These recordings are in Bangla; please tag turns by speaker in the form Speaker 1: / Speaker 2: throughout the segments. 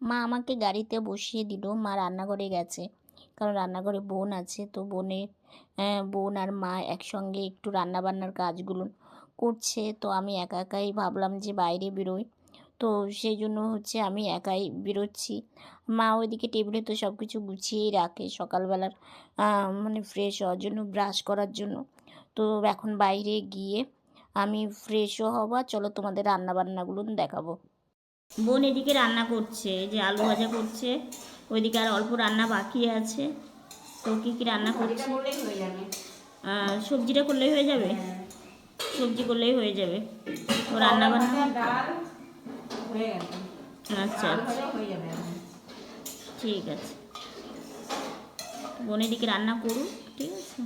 Speaker 1: মা আমাকে গাড়িতে বসিয়ে দিল। মা রান্নাঘরে গেছে। কারণ রান্নাঘরে বোন আছে, তো বোনের বোন আর মা একসঙ্গে একটু রান্নাবান্নার কাজগুলো করছে। তো আমি একা একাই ভাবলাম যে বাইরে বেরোই। তো সেই জন্য হচ্ছে আমি একাই বেরোচ্ছি। মা ওইদিকে টেবিলে তো সব কিছু গুছিয়েই রাখে সকালবেলার মানে ফ্রেশ হওয়ার জন্য ব্রাশ করার জন্য। তো এখন বাইরে গিয়ে আমি ফ্রেশও হবা। চলো তোমাদের রান্না বান্নাগুলো দেখাবো। বোন এদিকে রান্না করছে যে আলু ভাজা করছে ওইদিকে আর অল্প রান্না বাকি আছে। তো কী কী রান্না করছে? সবজিটা করলেই হয়ে যাবে?
Speaker 2: হ্যাঁ।
Speaker 1: সবজি করলেই হয়ে যাবে। তো রান্না বান্না আচ্ছা
Speaker 2: এখন।
Speaker 1: ঠিক আছে। বোন এদিকে রান্না করুক ঠিক আছে?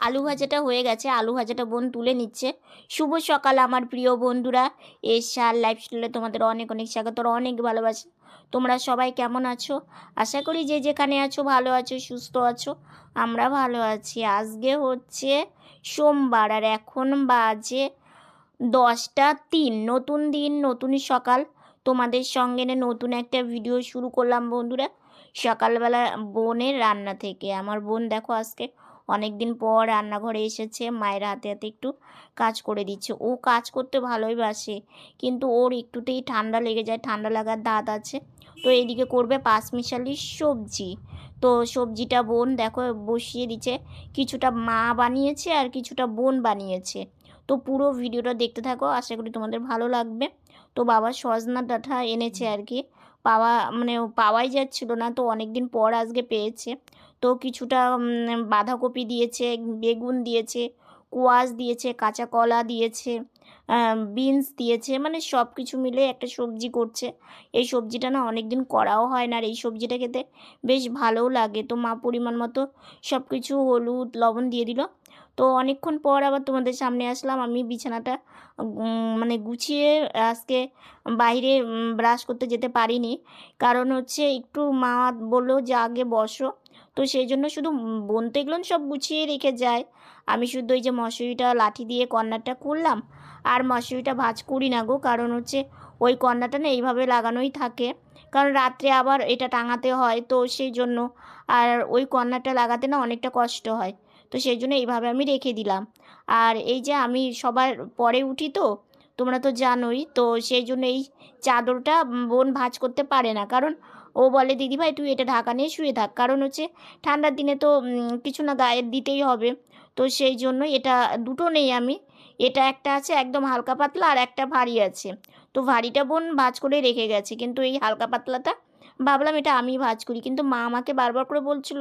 Speaker 1: আলু ভাজাটা হয়ে গেছে। আলু ভাজাটা বোন তুলে নিচ্ছে। শুভ সকাল আমার প্রিয় বন্ধুরা। এশার লাইফস্টাইলে তোমাদের অনেক অনেক স্বাগত অনেক ভালোবাসা। তোমরা সবাই কেমন আছো? আশা করি যে যেখানে আছো ভালো আছো, সুস্থ আছো। আমরা ভালো আছি। আজকে হচ্ছে সোমবার আর এখন বাজে দশটা তিন। নতুন দিন, নতুন সকাল। তোমাদের সঙ্গে নতুন একটা ভিডিও শুরু করলাম বন্ধুরা। সকালবেলা বোনের রান্না থেকে। আমার বোন দেখো আজকে অনেক দিন পর রান্নাঘরে এসেছে, মায়ের হাতে হাতে একটু কাজ করে দিচ্ছে। ও কাজ করতে ভালোই বাসে, কিন্তু ওর একটুতেই ঠান্ডা লেগে যায়, ঠান্ডা লাগার দাঁত আছে। তো এদিকে করবে পাঁচমিশালি সবজি। তো সবজিটা বোন দেখো বসিয়ে দিচ্ছে, কিছুটা মা বানিয়েছে আর কিছুটা বোন বানিয়েছে। তো পুরো ভিডিওটা দেখতে থাকো, আশা করি তোমাদের ভালো লাগবে। তো বাবা সজনা ডাঁটা এনেছে আর কি। পাওয়া মানে পাওয়াই যাচ্ছিল না, তো অনেক দিন পর আজকে পেয়েছে। তো কিছুটা বাঁধাকপি দিয়েছে, বেগুন দিয়েছে, কোয়াশ দিয়েছে, কাঁচা কলা দিয়েছে বিনস দিয়েছে মানে সব কিছু মিলে একটা সবজি করছে। এই সবজিটা না অনেক দিন করাও হয় না আর এই সবজিটা খেতে বেশ ভালোও লাগে। তো মা পরিমাণ মতো সব কিছু হলুদ, লবণ দিয়ে দিল। তো অনেকক্ষণ পর আবার তোমাদের সামনে আসলাম। আমি বিছানাটা মানে গুছিয়ে আজকে বাইরে ব্রাশ করতে যেতে পারিনি। কারণ হচ্ছে একটু মা বলল যে, আগে বসো। তো সেই জন্য শুধু বোন তো সব গুছিয়ে রেখে যায়। আমি শুধু ওই যে মশুরিটা লাঠি দিয়ে কর্নারটা করলাম। আর মশুরিটা ভাঁজ করি না গো, কারণ হচ্ছে ওই কর্নারটা না এইভাবে লাগানোই থাকে। কারণ রাত্রে আবার এটা টাঙাতে হয়, তো সেই জন্য আর ওই কর্নারটা লাগাতে না অনেকটা কষ্ট হয়। তো সেই জন্য এইভাবে আমি রেখে দিলাম। আর এই যে আমি সবার পরে উঠি তো, তোমরা তো জানোই, তো সেই জন্য এই চাদরটা বোন ভাঁজ করতে পারে না। কারণ ও বলে দিদি ভাই তুই এটা ঢাকা নিয়ে শুয়ে থাক। কারণ হচ্ছে ঠান্ডার দিনে তো কিছু না গায়ে দিতেই হবে। তো সেই জন্য এটা দুটো নেই আমি। এটা একটা আছে একদম হালকা পাতলা আর একটা ভারী আছে। তো ভারীটা বোন ভাজ করে রেখে গেছে। কিন্তু এই হালকা পাতলাটা ভাবলাম এটা আমি ভাজ করি। কিন্তু মা আমাকে বারবার করে বলছিল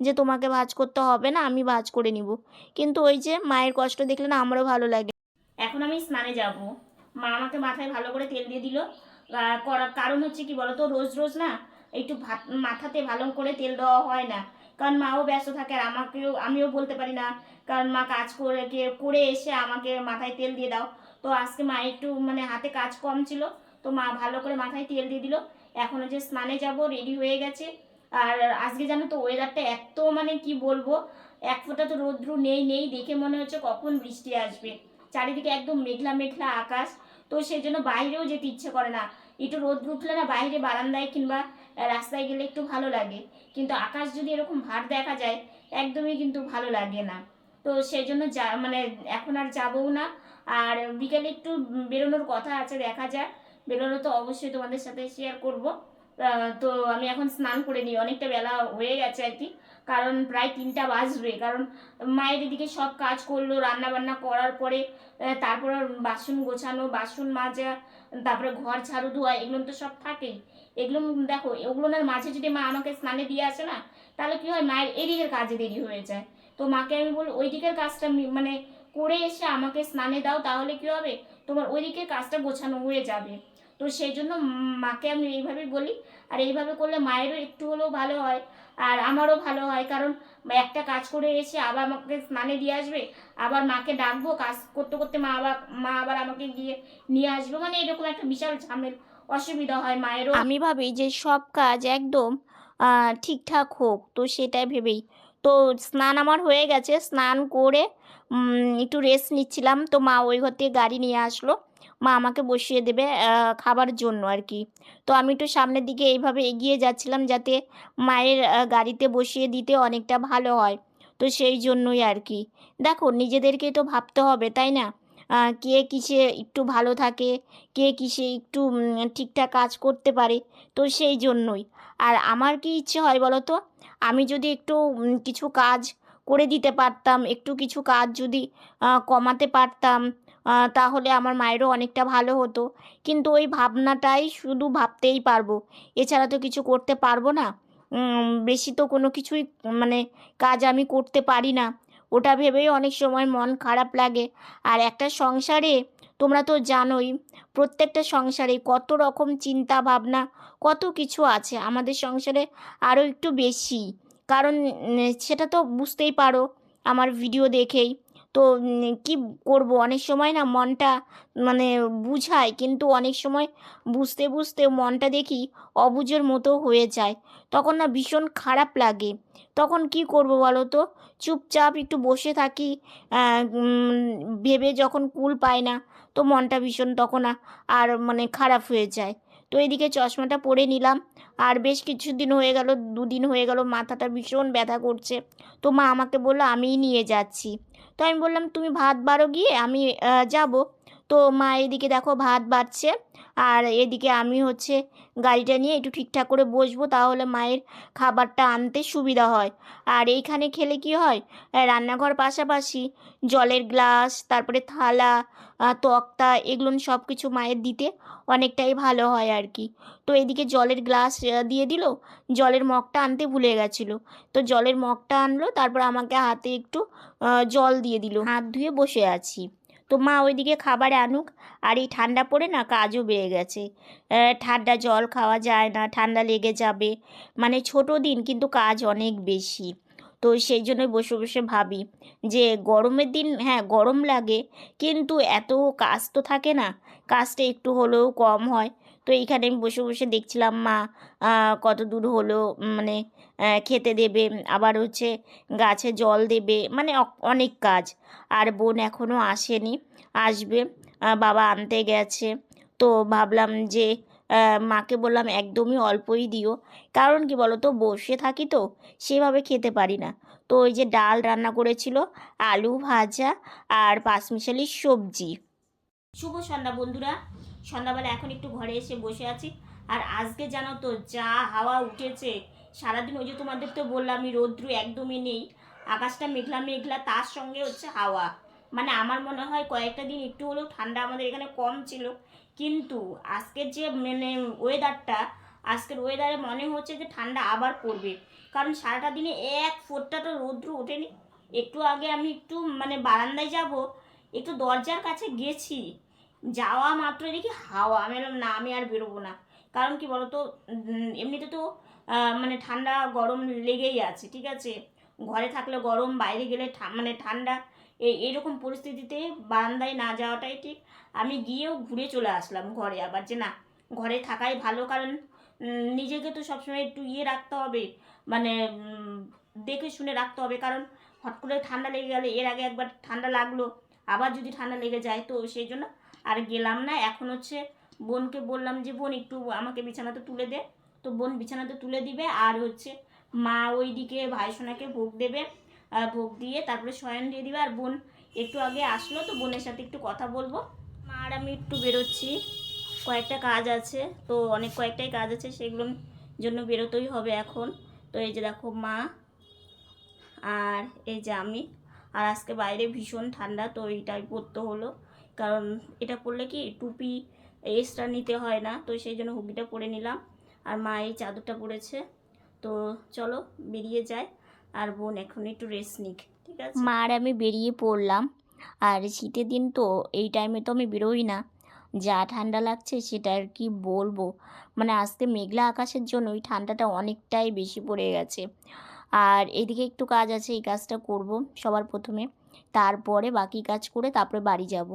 Speaker 1: যে, তোমাকে ভাজ করতে হবে না, আমি ভাজ করে নিব। কিন্তু ওই যে মায়ের কষ্ট দেখলে না আমারও ভালো লাগে। এখন আমি স্নানে যাব। মা আমাকে মাথায় ভালো করে তেল দিয়ে দিল। করার কারণ হচ্ছে কি বলতো? রোজ রোজ না একটু ভাত, মাথাতে ভালো করে তেল দেওয়া হয় না। কারণ মাও ব্যস্ত থাকে আর আমাকেও, আমিও বলতে পারি না। কারণ মা কাজ করে করে এসে আমাকে মাথায় তেল দিয়ে দাও। তো আজকে মা একটু মানে হাতে কাজ কম ছিল, তো মা ভালো করে মাথায় তেল দিয়ে দিল। এখন হচ্ছে স্নানে যাব রেডি হয়ে গেছে। আর আজকে জানো তো ওয়েদারটা এত মানে কি বলব? এক ফোঁটা তো রৌদ্র নেই নেই। দেখে মনে হচ্ছে কখন বৃষ্টি আসবে। চারিদিকে একদম মেঘলা মেঘলা আকাশ। তো সেই জন্য বাইরেও যেতে ইচ্ছে করে না। একটু রোদ উঠলে না বাইরে বারান্দায় কিংবা রাস্তায় গেলে একটু ভালো লাগে। কিন্তু আকাশ যদি এরকম ভার দেখা যায়, একদমই কিন্তু ভালো লাগে না। তো সেই জন্য যা মানে এখন আর যাবও না। আর বিকেলে একটু বেরোনোর কথা আছে, দেখা যাক। বেরোনো তো অবশ্যই তোমাদের সাথে শেয়ার করব। তো আমি এখন স্নান করে নিই। অনেকটা বেলা হয়ে গেছে আর কি। কারণ প্রায় তিনটা বাজবে। কারণ মায়ের এদিকে সব কাজ করল রান্না বান্না করার পরে তারপর বাসন গোছানো, বাসন মাজা, তারপরে ঘর ঝাড়ু ধোয়া, এগুলো তো সব থাকেই এগুলো দেখো এগুলোর মাঝে যদি মা আমাকে স্নানে দিয়ে আসে না, তাহলে কি হয়, মায়ের এদিকের কাজে দেরি হয়ে যায়। তো মাকে আমি বলি ওই দিকের কাজটা মানে করে এসে আমাকে স্নানে দাও, তাহলে কি হবে? তোমার ওই দিকের কাজটা গোছানো হয়ে যাবে। তো সেই জন্য মাকে আমি এইভাবেই বলি, আর এইভাবে করলে মায়েরও একটু হলেও ভালো হয়, আর আমারও ভালো হয়, কারণ একটা কাজ করে এসে আবার আমাকে স্নানে দিয়ে আসবে, আবার মাকে ডাকবো, কাজ করতে করতে মা আবার মা আবার আমাকে গিয়ে নিয়ে আসবে মানে এরকম একটা বিশাল ঝামেল, অসুবিধা হয় মায়েরও। আমি ভাবি যে সব কাজ একদম ঠিকঠাক হোক, তো সেটাই ভেবেই। তো স্নান আমার হয়ে গেছে। স্নান করে একটু রেস্ট নিচ্ছিলাম। তো মা ওই ঘর থেকে গাড়ি নিয়ে আসলো। মা আমাকে বসিয়ে দেবে খাবার জন্য আর কি তো আমি একটু সামনের দিকে এইভাবে এগিয়ে যাচ্ছিলাম যাতে মায়ের গাড়িতে বসিয়ে দিতে অনেকটা ভালো হয়। তো সেই জন্যই আর কি দেখো নিজেদেরকে তো ভাবতে হবে, তাই না? কে কিসে একটু ভালো থাকে, কে কিসে একটু ঠিকঠাক কাজ করতে পারে। তো সেই জন্যই। আর আমার কি ইচ্ছে হয় বলো তো? আমি যদি একটু কিছু কাজ করে দিতে পারতাম, একটু কিছু কাজ যদি কমাতে পারতাম তাহলে আমার মায়েরও অনেকটা ভালো হতো। কিন্তু ওই ভাবনাটাই শুধু ভাবতেই পারব। এছাড়া তো কিছু করতে পারব না। বেশি তো কোনো কিছুই মানে কাজ আমি করতে পারি না। ওটা ভেবেই অনেক সময় মন খারাপ লাগে। আর একটা সংসারে তোমরা তো জানোই, প্রত্যেকটা সংসারে কত রকম চিন্তা ভাবনা কত কিছু আছে আমাদের সংসারে আরও একটু বেশি। কারণ সেটা তো বুঝতেই পারো, আমার ভিডিও দেখেই। তো কি করব? অনেক সময় না মনটা মানে বুঝায়, কিন্তু অনেক সময় বুঝতে বুঝতে মনটা দেখি অবুঝের মতো হয়ে যায়। তখন না ভীষণ খারাপ লাগে। তখন কি করব বলো তো? চুপচাপ একটু বসে থাকি ভেবে যখন কুল পায় না, তো মনটা ভীষণ তখন আর মানে খারাপ হয়ে যায়। তো এদিকে চশমাটা পরে নিলাম, আর বেশ কিছুদিন হয়ে গেল, দুদিন হয়ে গেল, মাথাটা ভীষণ ব্যথা করছে। তো মা আমাকে বলল, আমিই নিয়ে যাচ্ছি। তো আমি বললাম তুমি ভাত বারো গিয়ে আমি যাব। তো মা এদিকে দেখো ভাত বাড়ছে। আর এদিকে আমি হচ্ছে গাড়িটা নিয়ে একটু ঠিকঠাক করে বসবো, তাহলে মায়ের খাবারটা আনতে সুবিধা হয়। আর এইখানে খেলে কি হয়? রান্নাঘর পাশাপাশি জলের গ্লাস, তারপরে থালা তক্তা, এগুলো সব কিছু মায়ের দিতে অনেকটাই ভালো হয় আর কি। তো এদিকে জলের গ্লাস দিয়ে দিল, জলের মগটা আনতে ভুলে গেছিল। তো জলের মগটা আনলো, তারপর আমাকে হাতে একটু জল দিয়ে দিল। হাত ধুয়ে বসে আছি। তো মা ওইদিকে খাবার আনুক। আর এই ঠান্ডা পড়ে না কাজও বেড়ে গেছে। ঠান্ডা জল খাওয়া যায় না, ঠান্ডা লেগে যাবে। মানে ছোট দিন কিন্তু কাজ অনেক বেশি। তো সেই জন্য বসে বসে ভাবি যে গরমের দিন হ্যাঁ গরম লাগে। কিন্তু এত কাজ তো থাকে না। কাজটা একটু হলেও কম হয়। তো এইখানে আমি বসে বসে দেখছিলাম, মা কত দূর হলো মানে খেতে দেবে, আবার হচ্ছে গাছে জল দেবে। মানে অনেক কাজ। আর বোন এখনও আসেনি, আসবে বাবা আনতে গেছে। তো ভাবলাম যে মাকে বললাম, একদমই অল্পই দিও। কারণ কি বলো তো বসে থাকি তো, সেভাবে খেতে পারি না। তো ওই যে ডাল রান্না করেছিল, আলু ভাজা আর পাঁচমিশালি সবজি। শুভ সন্ধ্যা বন্ধুরা। সন্ধ্যাবেলা এখন একটু ঘরে এসে বসে আছি। আর আজকে জানো তো, যা হাওয়া উঠেছে, সারাদিন ওই যে তোমাদের তো বললাম আমি রৌদ্র একদমই নেই, আকাশটা মেঘলা মেঘলা, তার সঙ্গে হচ্ছে হাওয়া। মানে আমার মনে হয় কয়েকটা দিন একটু হলেও ঠান্ডা আমাদের এখানে কম ছিল। কিন্তু আজকের যে মানে ওয়েদারটা আজকের ওয়েদারে মনে হচ্ছে যে ঠান্ডা আবার পড়বে। কারণ সারাটা দিনে এক ফোরটা তো রৌদ্র ওঠেনি। একটু আগে আমি একটু মানে বারান্দায় যাব, একটু দরজার কাছে গেছি। যাওয়া মাত্র দেখি হাওয়া, আমি বললাম, না, আমি আর বেরোবো না। কারণ কি বলতো এমনিতে তো মানে ঠান্ডা গরম লেগেই আছে, ঠিক আছে? ঘরে থাকলে গরম, বাইরে গেলে মানে ঠান্ডা এরকম পরিস্থিতিতে বারান্দায় না যাওয়াটাই ঠিক। আমি গিয়েও ঘুরে চলে আসলাম ঘরে আবার যে, না, ঘরে থাকাই ভালো, কারণ নিজেকে তো সবসময় একটু ইয়ে রাখতে হবে মানে দেখে শুনে রাখতে হবে। কারণ হট করে ঠান্ডা লেগে গেলে এর আগে একবার ঠান্ডা লাগল, আবার যদি ঠান্ডা লেগে যায় তো সেই জন্য আর গেলাম না। এখন হচ্ছে বোনকে বললাম যে, বোন, একটু আমাকে বিছানাতে তুলে দে। তো বোন বিছানাতে তুলে দিবে আর হচ্ছে মা ওই ওইদিকে ভাইসোনাকে ভোগ দেবে ভোগ দিয়ে তারপরে শয়ন দিয়ে দিবে। আর বোন একটু আগে আসলো তো বোনের সাথে একটু কথা বলব। মা আর আমি একটু বেরোচ্ছি। কয়েকটা কাজ আছে তো অনেক কয়েকটাই কাজ আছে, সেগুলোর জন্য বেরোতেই হবে এখন। তো এই যে দেখো মা আর এই যে আমি। আর আজকে বাইরে ভীষণ ঠান্ডা তো এইটাই পড়তে হলো। কারণ এটা পরলে কি টুপি এক্সট্রা নিতে হয় না। তো সেই জন্য হুগিটা পরে নিলাম। আর মা এই চাদরটা পরেছে। তো চলো বেরিয়ে যায় আর বোন এখন একটু রেস্ট নিক, ঠিক আছে? মা আর আমি বেরিয়ে পড়লাম। আর শীতের দিন তো এই টাইমে তো আমি বেরোই না। যা ঠান্ডা লাগছে সেটা আর কি বলব। মানে আজকে মেঘলা আকাশের জন্য ওই ঠান্ডাটা অনেকটাই বেশি পড়ে গেছে। আর এদিকে একটু কাজ আছে, এই কাজটা করব সবার প্রথমে। তারপরে বাকি কাজ করে তারপরে বাড়ি যাব।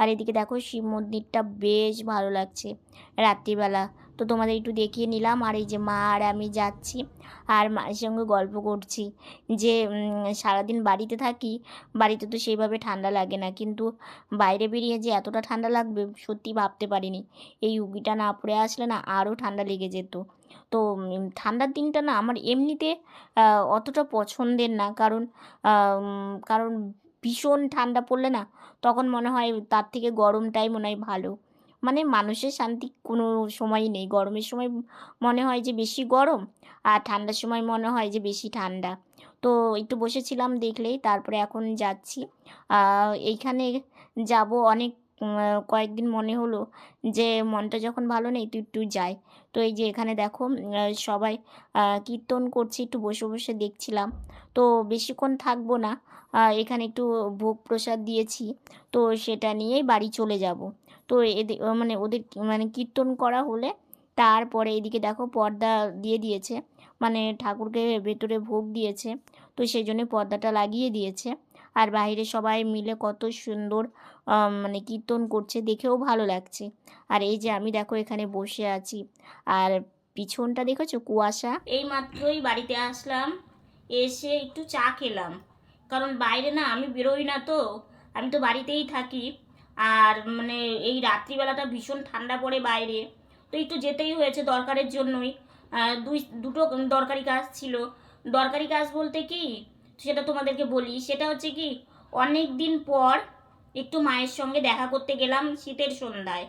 Speaker 1: আর এদিকে দেখো শিব মন্দিরটা বেশ ভালো লাগছে রাত্রিবেলা। তো তোমাদের একটু দেখিয়ে নিলাম, আর এই যে মা আর আমি যাচ্ছি আর মায়ের সঙ্গে গল্প করছি যে সারাদিন বাড়িতে থাকি, বাড়িতে তো সেইভাবে ঠান্ডা লাগে না, কিন্তু বাইরে বেরিয়ে যে এতটা ঠান্ডা লাগবে সত্যি ভাবতে পারিনি। এই উগিটা না পড়ে আসলে না আরও ঠান্ডা লেগে যেত। তো ঠান্ডার দিনটা না আমার এমনিতে অতটা পছন্দের না, কারণ কারণ ভীষণ ঠান্ডা পড়লে না তখন মনে হয় তার থেকে গরমটাই মনে হয় ভালো। মানে মানুষের শান্তি কোনো সময়ই নেই। গরমের সময় মনে হয় যে বেশি গরম আর ঠান্ডার সময় মনে হয় যে বেশি ঠান্ডা। তো একটু বসেছিলাম দেখলেই তারপরে এখন যাচ্ছি। এইখানে যাব অনেক কয়েকদিন মনে হলো যে মনটা যখন ভালো নেই তো একটু যাই। তো এই যে এখানে দেখো সবাই কীর্তন করছে, একটু বসে বসে দেখছিলাম। তো বেশিক্ষণ থাকব না এখানে একটু ভোগ প্রসাদ দিয়েছি। তো সেটা নিয়েই বাড়ি চলে যাব। তো এদের মানে ওদের মানে কীর্তন করা হলে তারপরে এদিকে দেখো পর্দা দিয়ে দিয়েছে। মানে ঠাকুরকে ভেতরে ভোগ দিয়েছে। তো সেই জন্য পর্দাটা লাগিয়ে দিয়েছে। আর বাইরে সবাই মিলে কত সুন্দর মানে কীর্তন করছে, দেখেও ভালো লাগছে। আর এই যে আমি দেখো এখানে বসে আছি। আর পিছনটা দেখেছ? কুয়াশা। এই মাত্রই বাড়িতে আসলাম, এসে একটু চা খেলাম। কারণ বাইরে না আমি বেরোই না তো, আমি তো বাড়িতেই থাকি। আর মানে এই রাত্রিবেলাটা ভীষণ ঠান্ডা পড়ে বাইরে। তো একটু যেতেই হয়েছে দরকারের জন্যই। দুই, দুটো দরকারি কাজ ছিল। দরকারি কাজ বলতে কি সেটা তোমাদেরকে বলি। সেটা হচ্ছে কি অনেক দিন পর একটু মায়ের সঙ্গে দেখা করতে গেলাম শীতের সন্ধ্যায়।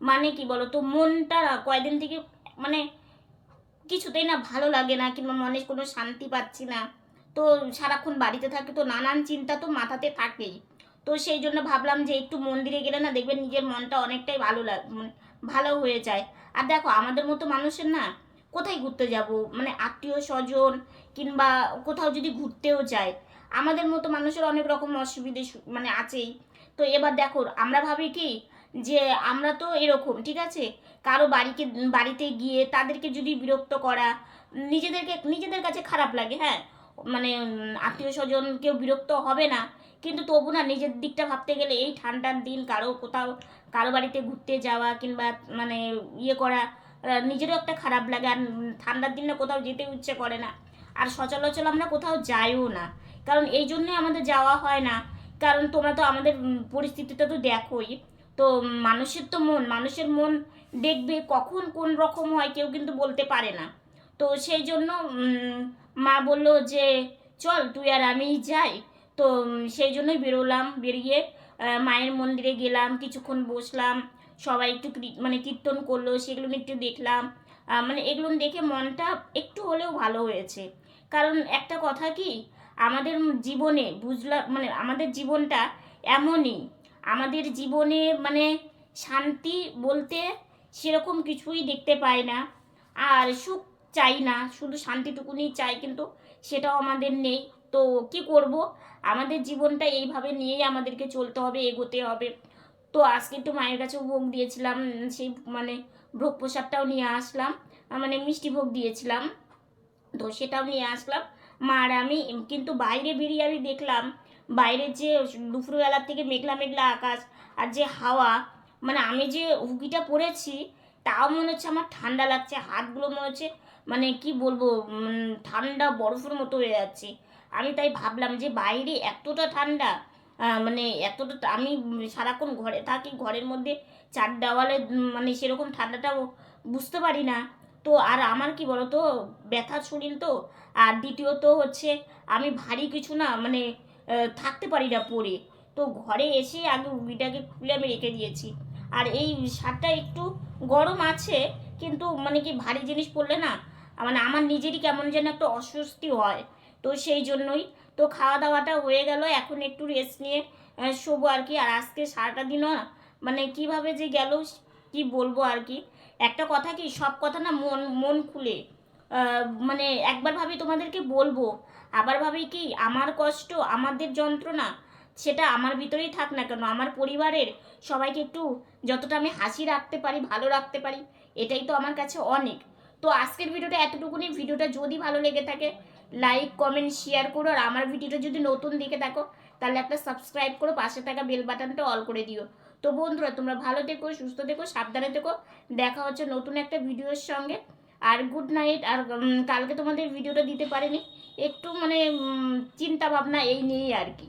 Speaker 1: মানে কি বলো তো মনটা কয়দিন থেকে মানে কিছুতেই না ভালো লাগে না কিংবা মনে কোনো শান্তি পাচ্ছি না। তো সারাক্ষণ বাড়িতে থাকি তো নানান চিন্তা তো মাথাতে থাকেই। তো সেই জন্য ভাবলাম যে একটু মন্দিরে গেলে না দেখবেন নিজের মনটা অনেকটাই ভালো লাগ ভালো হয়ে যায়। আর দেখো, আমাদের মতো মানুষের না কোথায় ঘুরতে যাব? মানে আত্মীয় স্বজন কিংবা কোথাও যদি ঘুরতেও যায় আমাদের মতো মানুষের অনেক রকম অসুবিধে মানে আছেই। তো এবার দেখো, আমরা ভাবি কি যে আমরা তো এরকম, ঠিক আছে? কারও বাড়িকে, বাড়িতে গিয়ে তাদেরকে যদি বিরক্ত করা, নিজেদেরকে, নিজেদের কাছে খারাপ লাগে হ্যাঁ? মানে আত্মীয় স্বজন কেউ বিরক্ত হবে না, কিন্তু তবু না নিজের দিকটা ভাবতে গেলে এই ঠান্ডার দিন, কারও কোথাও, কারও বাড়িতে ঘুরতে যাওয়া কিংবা মানে ইয়ে করা নিজেরও একটা খারাপ লাগে আর ঠান্ডার দিনে কোথাও যেতে ইচ্ছে করে না। আর সচরাচর আমরা কোথাও যাইও না। কারণ এই জন্যই আমাদের যাওয়া হয় না। কারণ তোমরা তো আমাদের পরিস্থিতিটা তো দেখোই। তো মানুষের তো মন, মানুষের মন দেখবে কখন কোন রকম হয়, কেউ কিন্তু বলতে পারে না। তো সেই জন্য মা বলল যে, চল, তুই আর আমি যাই। তো সেই জন্যই বেরোলাম, বেরিয়ে মায়ের মন্দিরে গেলাম, কিছুক্ষণ বসলাম। সবাই একটু মানে কীর্তন করল, সেগুলো একটু দেখলাম। মানে এগুলো দেখে মনটা একটু হলেও ভালো হয়েছে। কারণ একটা কথা কি, আমাদের জীবনে বুঝলাম মানে আমাদের জীবনটা এমনই। আমাদের জীবনে মানে শান্তি বলতে সেরকম কিছুই দেখতে পাই না। আর সুখ চাই না, শুধু শান্তিটুকুনি চাই কিন্তু সেটাও আমাদের নেই। তো কি করব? আমাদের জীবনটা এইভাবে নিয়েই আমাদেরকে চলতে হবে, এগোতে হবে। তো আজকে একটু মায়ের কাছে ভোগ দিয়েছিলাম সেই মানে ভোগ প্রসাদটাও নিয়ে আসলাম মানে মিষ্টি ভোগ দিয়েছিলাম। তো সেটাও নিয়ে আসলাম। মা আর আমি, কিন্তু বাইরে বেরিয়ে আমি দেখলাম বাইরের যে দুপুরবেলার থেকে মেঘলা মেঘলা আকাশ আর যে হাওয়া মানে আমি যে হুকিটা পরেছি, তাও মনে হচ্ছে আমার ঠান্ডা লাগছে, হাতগুলো মনে হচ্ছে মানে কি বলব ঠান্ডা বরফের মতো হয়ে যাচ্ছে। আমি তাই ভাবলাম যে বাইরে এতটা ঠান্ডা মানে এতটা আমি সারাক্ষণ ঘরে থাকি, ঘরের মধ্যে চার দেওয়ালে মানে সেরকম ঠান্ডাটা বুঝতে পারি না। তো আর আমার কি বলতো, ব্যথা শরীর তো, আর দ্বিতীয়ত হচ্ছে আমি ভারী কিছু না মানে থাকতে পারি না পরে। তো ঘরে এসে আগে উগিটাকে খুলে আমি রেখে দিয়েছি। আর এই শার্টটা একটু গরম আছে, কিন্তু মানে কি ভারী জিনিস পরলে না মানে আমার নিজেরই কেমন যেন একটা অস্বস্তি হয়। তো সেই জন্যই তো খাওয়া দাওয়াটা হয়ে গেল। এখন একটু রেস্ট নিয়ে শোবো আর কি। আর আজকে সারাটা দিনও না মানে কীভাবে যে গেল কি বলব আর কি। একটা কথা কি, সব কথা না মন মন খুলে। মানে একবার ভাবি তোমাদেরকে বলব। আবার ভাবি কি, আমার কষ্ট, আমাদের যন্ত্রণা, সেটা আমার ভিতরেই থাক না কেন। আমার পরিবারের সবাইকে একটু যতটা আমি হাসি রাখতে পারি, ভালো রাখতে পারি, এটাই তো আমার কাছে অনেক। তো আজকের ভিডিওটা এতটুকুনি। ভিডিওটা যদি ভালো লেগে থাকে লাইক কমেন্ট শেয়ার করো। আর আমার ভিডিওটা যদি নতুন দেখে থাকো, তাহলে একটা সাবস্ক্রাইব করো, পাশে থাকা বেল বাটনটা অল করে দিও। তো বন্ধুরা, তোমরা ভালো থেকো, সুস্থ থেকো, সাবধানে থেকো। দেখা হচ্ছে নতুন একটা ভিডিওর সঙ্গে। আর গুড নাইট আর কালকে তোমাদের ভিডিওটা দিতে পারিনি। একটু মানে চিন্তা ভাবনা এই নিয়েই আর কি।